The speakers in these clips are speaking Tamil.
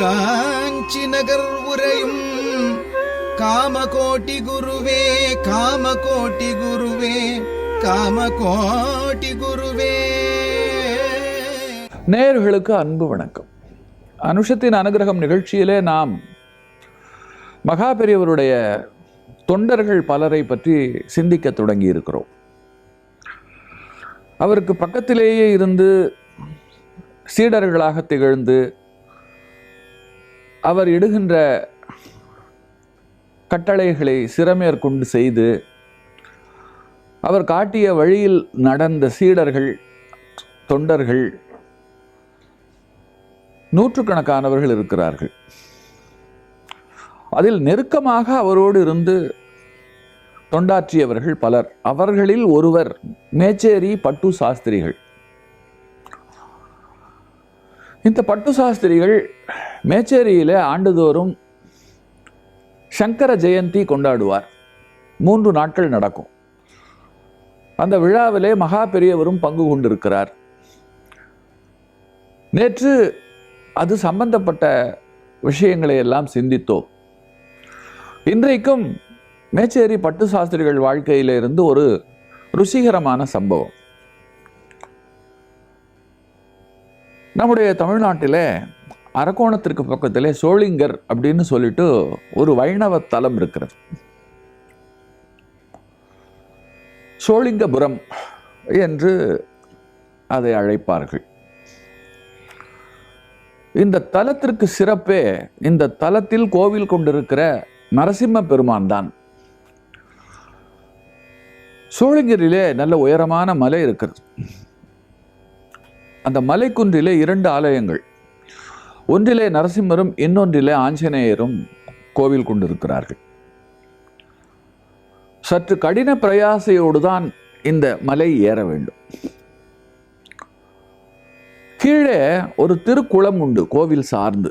காஞ்சி நகர் உரையும் காமகோட்டி குருவே காமகோட்டி குருவே காமகோட்டி குருவே. நேர்களுக்கு அன்பு வணக்கம். அனுஷத்தின் அனுகிரகம் நிகழ்ச்சியிலே நாம் மகா பெரியவருடைய தொண்டர்கள் பலரை பற்றி சிந்திக்க தொடங்கி இருக்கிறோம் அவருக்கு பக்கத்திலேயே இருந்து சீடர்களாக திகழ்ந்து அவர் இடுகின்ற கட்டளைகளை சிறமேற்கொண்டு செய்து அவர் காட்டிய வழியில் நடந்த சீடர்கள் தொண்டர்கள் நூற்றுக்கணக்கானவர்கள் இருக்கிறார்கள். அதில் நெருக்கமாக அவரோடு இருந்து தொண்டாற்றியவர்கள் பலர். அவர்களில் ஒருவர் மேச்சேரி பட்டு சாஸ்திரிகள். இந்த பட்டு சாஸ்திரிகள் மேச்சேரியில் ஆண்டுதோறும் சங்கர ஜெயந்தி கொண்டாடுவார். மூன்று நாட்கள் நடக்கும். அந்த விழாவிலே மகா பெரியவரும் பங்கு கொண்டிருக்கிறார். நேற்று அது சம்பந்தப்பட்ட விஷயங்களை எல்லாம் சிந்தித்தோம். இன்றைக்கும் மேச்சேரி பட்டு சாஸ்திரிகள் வாழ்க்கையில இருந்து ஒரு ருசிகரமான சம்பவம். நம்முடைய தமிழ்நாட்டில் அரக்கோணத்திற்கு பக்கத்திலே சோளிங்கர் அப்படின்னு சொல்லிட்டு ஒரு வைணவ தலம் இருக்கிறது. சோளிங்கபுரம் என்று அதை அழைப்பார்கள். இந்த தலத்திற்கு சிறப்பே இந்த தலத்தில் கோவில் கொண்டிருக்கிற நரசிம்ம பெருமான் தான். சோழிங்கரிலே நல்ல உயரமான மலை இருக்கிறது. அந்த மலைக்குன்றிலே இரண்டு ஆலயங்கள். ஒன்றிலே நரசிம்மரும் இன்னொன்றிலே ஆஞ்சநேயரும் கோவில் கொண்டிருக்கிறார்கள். சற்று கடின பிரயாசையோடு தான் இந்த மலை ஏற வேண்டும். கீழே ஒரு திருக்குளம் உண்டு கோவில் சார்ந்து.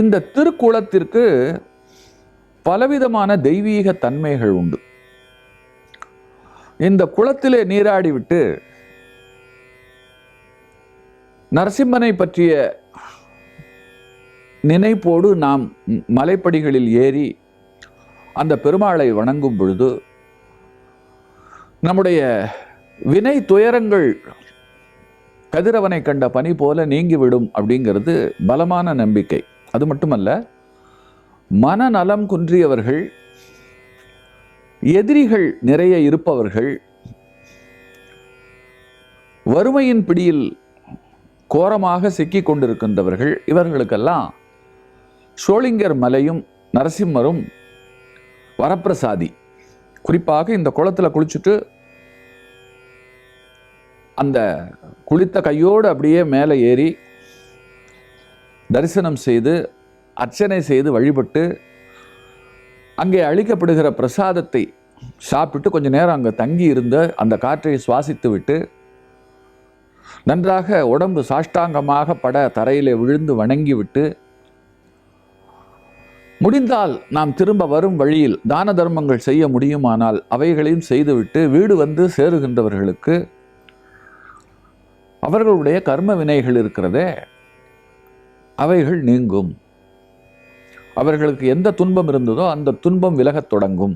இந்த திருக்குளத்திற்கு பலவிதமான தெய்வீக தன்மைகள் உண்டு. இந்த குளத்திலே நீராடிவிட்டு நரசிம்மனை பற்றிய நினைப்போடு நாம் மலைப்படிகளில் ஏறி அந்த பெருமாளை வணங்கும் பொழுது நம்முடைய வினை துயரங்கள் கதிரவனை கண்ட பனி போல நீங்கிவிடும் அப்படிங்கிறது பலமான நம்பிக்கை. அது மட்டுமல்ல மனநலம் குன்றியவர்கள் எதிரிகள் நிறைய இருப்பவர்கள் வறுமையின் பிடியில் கோரமாக சிக்கிக் கொண்டிருக்கின்றவர்கள் இவர்களுக்கெல்லாம் சோளிங்கர் மலையும் நரசிம்மரும் வரப்பிரசாதி. குறிப்பாக இந்த குளத்தில் குளிச்சுட்டு அந்த குளித்த கையோடு அப்படியே மேலே ஏறி தரிசனம் செய்து அர்ச்சனை செய்து வழிபட்டு அங்கே அளிக்கப்படுகிற பிரசாதத்தை சாப்பிட்டு கொஞ்ச நேரம் அங்கே தங்கி இருந்த அந்த காற்றை சுவாசித்து விட்டு நன்றாக உடம்பு சாஷ்டாங்கமாக பட தரையிலே விழுந்து வணங்கி விட்டு முடிந்தால் நாம் திரும்ப வரும் வழியில் தான தர்மங்கள் செய்ய முடியுமானால் அவைகளையும் செய்துவிட்டு வீடு வந்து சேருகின்றவர்களுக்கு அவர்களுடைய கர்ம வினைகள் இருக்கிறதே அவைகள் நீங்கும். அவர்களுக்கு எந்த துன்பம் இருந்ததோ அந்த துன்பம் விலகத் தொடங்கும்.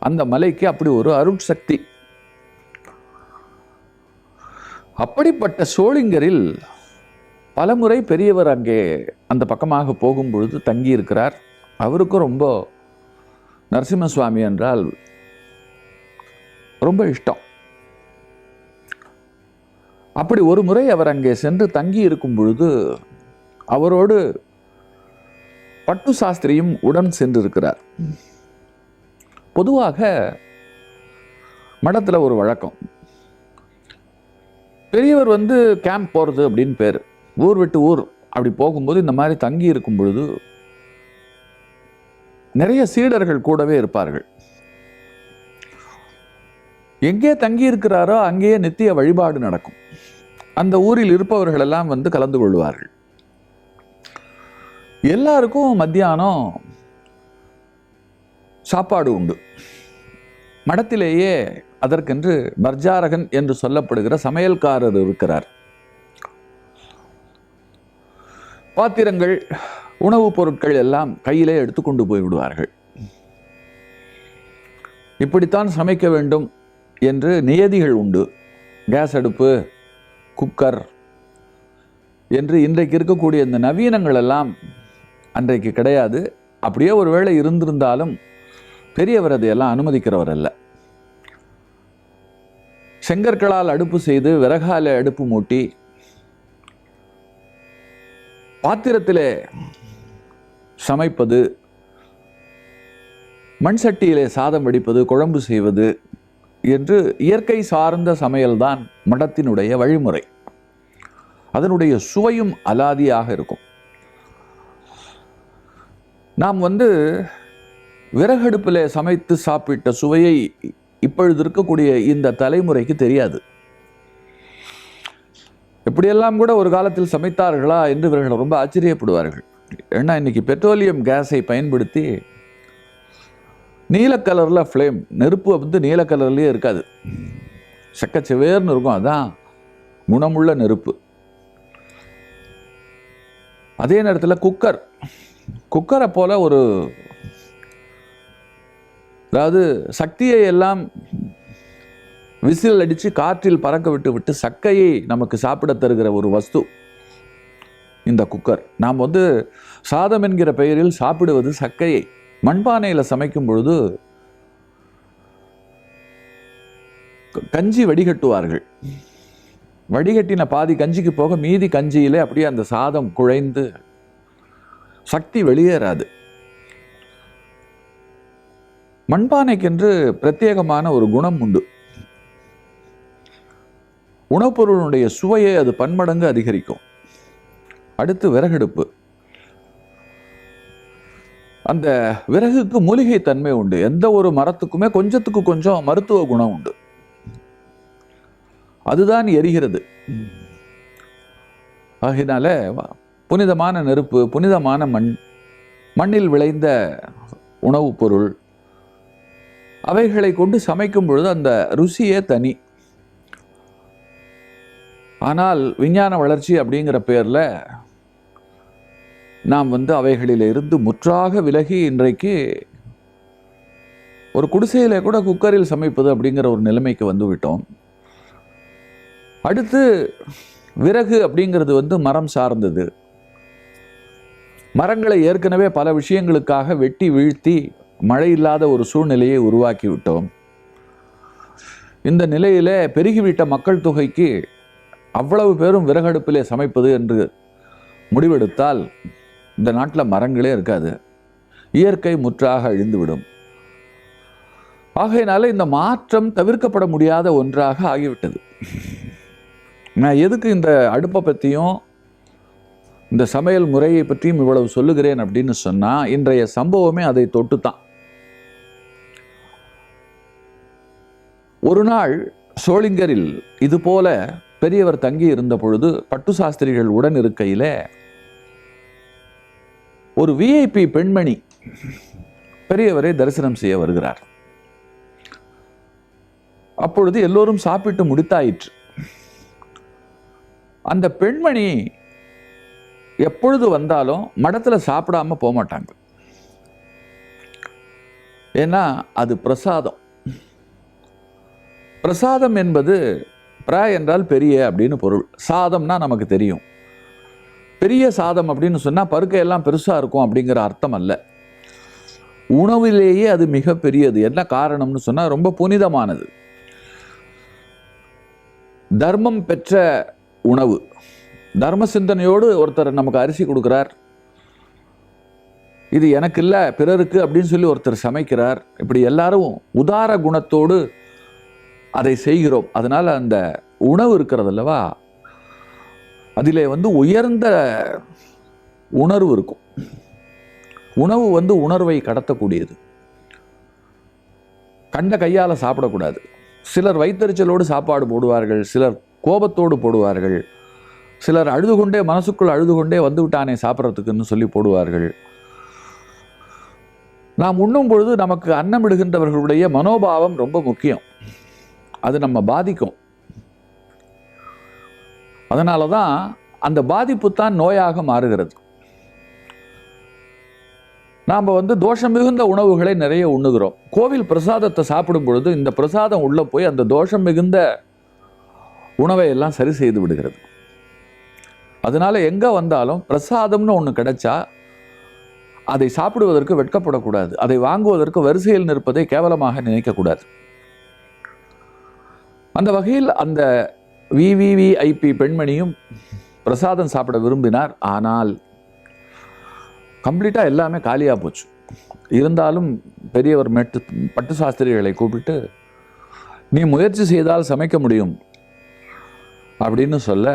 அந்த மலைக்கு அப்படி ஒரு அருட்சக்தி அப்படிப்பட்ட சோளிங்கரில் பலமுறை பெரியவர் அங்கே அந்த பக்கமாக போகும் பொழுது தங்கி இருக்கிறார் அவருக்கும் ரொம்ப நரசிம்ம சுவாமி என்றால் ரொம்ப இஷ்டம். அப்படி ஒரு முறை அவர் அங்கே சென்று தங்கி இருக்கும் பொழுது அவரோடு பட்டு சாஸ்திரியும் உடன் சென்றிருக்கிறார். பொதுவாக மடத்தில் ஒரு வழக்கம். பெரியவர் வந்து கேம்ப் போகிறது அப்படின்னு பேர். ஊர் விட்டு ஊர் அப்படி போகும்போது இந்த மாதிரி தங்கி இருக்கும் பொழுது நிறைய சீடர்கள் கூடவே இருப்பார்கள். எங்கே தங்கி இருக்கிறாரோ அங்கேயே நித்திய வழிபாடு நடக்கும். அந்த ஊரில் இருப்பவர்கள் எல்லாம் வந்து கலந்து கொள்வார்கள். எல்லாருக்கும் மத்தியானம் சாப்பாடு உண்டு. மடத்திலேயே அதற்கென்று பர்ஜாரகன் என்று சொல்லப்படுகிற சமையல்காரர் இருக்கிறார். பாத்திரங்கள் உணவுப் பொருட்கள் எல்லாம் கையிலே எடுத்துக்கொண்டு போய் விடுவார்கள். இப்படித்தான் சமைக்க வேண்டும் என்று நியதிகள் உண்டு. கேஸ் அடுப்பு குக்கர் என்று இன்றைக்கு இருக்கக்கூடிய இந்த நவீனங்கள் எல்லாம் அன்றைக்கு கிடையாது. அப்படியே ஒருவேளை இருந்திருந்தாலும் பெரியவர் அதையெல்லாம் அனுமதிக்கிறவர் அல்ல. செங்கற்களால் அடுப்பு செய்து விறகால அடுப்பு மூட்டி பாத்திரத்திலே சமைப்பது மண் சட்டியிலே சாதம் வடிப்பது குழம்பு செய்வது என்று இயற்கை சார்ந்த சமையல்தான் மடத்தினுடைய வழிமுறை. அதனுடைய சுவையும் அலாதியாக இருக்கும். நாம் வந்து விறகடுப்பில் சமைத்து சாப்பிட்ட சுவையை இப்பொழுது இருக்கக்கூடிய இந்த தலைமுறைக்கு தெரியாது. இப்படியெல்லாம் கூட ஒரு காலத்தில் சமைத்தார்களா என்று இவர்கள் ரொம்ப ஆச்சரியப்படுவார்கள். ஏன்னா இன்னைக்கு பெட்ரோலியம் கேஸை பயன்படுத்தி நீல கலரில் ஃப்ளேம் நெருப்பு வந்து நீல கலர்லேயே இருக்காது. செக்கச்செவேர்னு இருக்கும் அதான் குணமுள்ள நெருப்பு. அதே நேரத்தில் குக்கர். குக்கரை போல ஒரு அதாவது சக்தியை எல்லாம் விசில் அடித்து காற்றில் பறக்க விட்டு விட்டு சக்கையை நமக்கு சாப்பிட தருகிற ஒரு வஸ்து இந்த குக்கர். நாம் வந்து சாதம் என்கிற பெயரில் சாப்பிடுவது சக்கையை. மண்பானையில் சமைக்கும் பொழுது க- கஞ்சி வடிகட்டுவார்கள். வடிகட்டின பாதி கஞ்சிக்கு போக மீதி கஞ்சியிலே அப்படியே அந்த சாதம் குழைந்து சக்தி வெளியேறாது. மண்பானைக்கென்று பிரத்யேகமான ஒரு குணம் உண்டு. உணவுப்பொருளுடைய சுவையை அது பன்மடங்கு அதிகரிக்கும். அடுத்து விறகடுப்பு. அந்த விறகுக்கு மூலிகை தன்மை உண்டு. எந்த ஒரு மரத்துக்குமே கொஞ்சத்துக்கு கொஞ்சம் மருத்துவ குணம் உண்டு. அதுதான் எரிகிறது. ஆகினால புனிதமான நெருப்பு புனிதமான மண் மண்ணில் விளைந்த உணவுப் பொருள் அவைகளை கொண்டு சமைக்கும் பொழுது அந்த ருசியே தனி. ஆனால் விஞ்ஞான வளர்ச்சி அப்படிங்கிற பேரில் நாம் வந்து அவைகளில் இருந்து முற்றாக விலகி இன்றைக்கு ஒரு குடிசையில் கூட குக்கரில் சமைப்பது அப்படிங்கிற ஒரு நிலைமைக்கு வந்து விட்டோம். அடுத்து விறகு அப்படிங்கிறது வந்து மரம் சார்ந்தது. மரங்களை ஏற்கனவே பல விஷயங்களுக்காக வெட்டி வீழ்த்தி மழை இல்லாத ஒரு சூழ்நிலையை உருவாக்கி விட்டோம் இந்த நிலையிலே பெருகிவிட்ட மக்கள் தொகைக்கு அவ்வளவு பேரும் விறகடுப்பிலே சமைப்பது என்று முடிவெடுத்தால் இந்த நாட்டில் மரங்களே இருக்காது. இயற்கை முற்றாக அழிந்துவிடும். ஆகையினால இந்த மாற்றம் தவிர்க்கப்பட முடியாத ஒன்றாக ஆகிவிட்டது. நான் எதுக்கு இந்த அடுப்பை பற்றியும் இந்த சமையல் முறையை பற்றியும் இவ்வளவு சொல்லுகிறேன் அப்படின்னு சொன்னால் இன்றைய சம்பவமே அதை தொட்டு தான் ஒரு நாள் சோளிங்கரில் இதுபோல பெரியவர் தங்கி இருந்த பொழுது பட்டு சாஸ்திரிகள் உடன் இருக்கையில் ஒரு விஐபி பெண்மணி பெரியவரை தரிசனம் செய்ய வருகிறார். அப்பொழுது எல்லோரும் சாப்பிட்டு முடித்தாயிற்று. அந்த பெண்மணி எப்பொழுது வந்தாலும் மடத்தில் சாப்பிடாம போக மாட்டாங்க ஏன்னா அது பிரசாதம். பிரசாதம் என்பது பிர என்றால் பெரிய அப்படின்னு பொருள். சாதம்னா நமக்கு தெரியும். பெரிய சாதம் அப்படின்னு சொன்னால் பருக்கையெல்லாம் பெருசாக இருக்கும் அப்படிங்கிற அர்த்தம் அல்ல. உணவிலேயே அது மிக பெரியது. என்ன காரணம்னு சொன்னால் ரொம்ப புனிதமானது. தர்மம் பெற்ற உணவு. தர்ம சிந்தனையோடு ஒருத்தர் நமக்கு அரிசி கொடுக்குறார். இது எனக்கு இல்லை பிறருக்கு அப்படின்னு சொல்லி ஒருத்தர் சமைக்கிறார். இப்படி எல்லாரும் உதார குணத்தோடு அதை செய்கிறோம். அதனால் அந்த உணவு இருக்கிறது அல்லவா? அதில் வந்து உயர்ந்த உணர்வு இருக்கும். உணவு வந்து உணர்வை கடத்தக்கூடியது. கண்ட கையால் சாப்பிடக்கூடாது. சிலர் வைத்தறிச்சலோடு சாப்பாடு போடுவார்கள் சிலர் கோபத்தோடு போடுவார்கள் சிலர் அழுது கொண்டே மனசுக்குள் அழுது கொண்டே வந்து விட்டானே சாப்பிட்றதுக்குன்னு சொல்லி போடுவார்கள். நாம் உண்ணும் பொழுது நமக்கு அன்னமிடுகின்றவர்களுடைய மனோபாவம் ரொம்ப முக்கியம். அது நம்ம பாதிக்கும். அதனால தான் அந்த பாதிப்பு தான் நோயாக மாறுகிறது. நாம் வந்து தோஷம் மிகுந்த உணவுகளை நிறைய உண்ணுகிறோம். கோவில் பிரசாதத்தை சாப்பிடும் பொழுது இந்த பிரசாதம் உள்ளே போய் அந்த தோஷம் மிகுந்த உணவை எல்லாம் சரி செய்து விடுகிறது. அதனால எங்கே வந்தாலும் பிரசாதம்னு ஒன்று கிடைச்சா அதை சாப்பிடுவதற்கு வெட்கப்படக்கூடாது. அதை வாங்குவதற்கு வரிசையில் நிற்பதை கேவலமாக நினைக்கக்கூடாது. அந்த வகையில் அந்த விவிவிஐபி பெண்மணியும் பிரசாதம் சாப்பிட விரும்பினார். ஆனால் கம்ப்ளீட்டாக எல்லாமே காலியாக போச்சு. இருந்தாலும் பெரியவர் மெட்டு பட்டு சாஸ்திரிகளை கூப்பிட்டு நீ முயற்சி செய்தால் சமைக்க முடியும் அப்படின்னு சொல்ல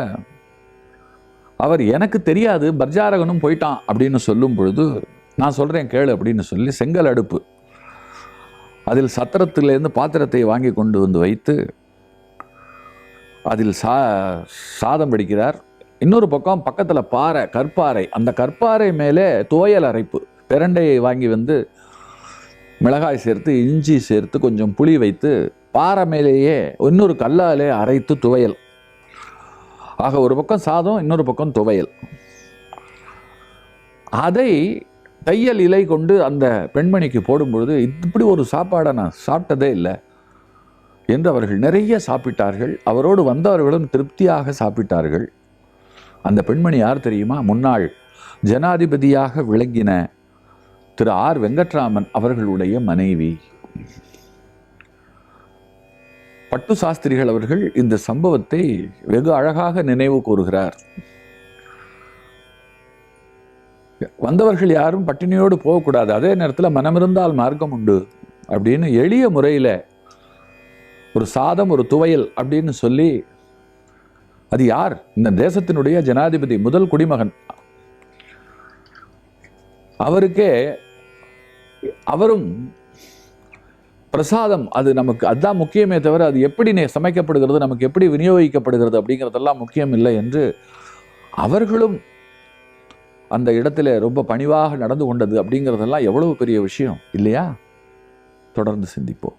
அவர் எனக்கு தெரியாது பர்ஜாரகனும் போயிட்டான் அப்படின்னு சொல்லும் பொழுது நான் சொல்கிறேன் கேளு அப்படின்னு சொல்லி செங்கல் அடுப்பு அதில் சத்திரத்திலேருந்து பாத்திரத்தை வாங்கி கொண்டு வந்து வைத்து அதில் சா சாதம் பிடிக்கிறார் இன்னொரு பக்கம் பக்கத்தில் பாறை கற்பாறை. அந்த கற்பாறை மேலே துவையல் அரைப்பு. பிரண்டையை வாங்கி வந்து மிளகாய் சேர்த்து இஞ்சி சேர்த்து கொஞ்சம் புளி வைத்து பாறை மேலேயே இன்னொரு கல்லாலே அரைத்து துவையல். ஆக ஒரு பக்கம் சாதம் இன்னொரு பக்கம் துவையல். அதை தையல் இலை கொண்டு அந்த பெண்மணிக்கு போடும்பொழுது இப்படி ஒரு சாப்பாடை நான் சாப்பிட்டதே இல்லை. என்று அவர்கள் நிறைய சாப்பிட்டார்கள். அவரோடு வந்தவர்களும் திருப்தியாக சாப்பிட்டார்கள். அந்த பெண்மணி யார் தெரியுமா? முன்னாள் ஜனாதிபதியாக விளங்கின திரு ஆர் வெங்கட்ராமன் அவர்களுடைய மனைவி. பட்டு சாஸ்திரிகள் அவர்கள் இந்த சம்பவத்தை வெகு அழகாக நினைவு கூறுகிறார். வந்தவர்கள் யாரும் பட்டினியோடு போகக்கூடாது. அதே நேரத்தில் மனமிருந்தால் மார்க்கம் உண்டு. அப்படின்னு எளிய முறையில் ஒரு சாதம் ஒரு துவையல் அப்படின்னு சொல்லி அது யார்? இந்த தேசத்தினுடைய ஜனாதிபதி முதல் குடிமகன். அவருக்கே அவரும் பிரசாதம் அது நமக்கு அதுதான் முக்கியமே தவிர அது எப்படி சமைக்கப்படுகிறது நமக்கு எப்படி விநியோகிக்கப்படுகிறது அப்படிங்கிறதெல்லாம் முக்கியம் இல்லை என்று அவர்களும் அந்த இடத்துல ரொம்ப பணிவாக நடந்து கொண்டது அப்படிங்கிறதெல்லாம் எவ்வளவு பெரிய விஷயம் இல்லையா? தொடர்ந்து சிந்திப்போம்.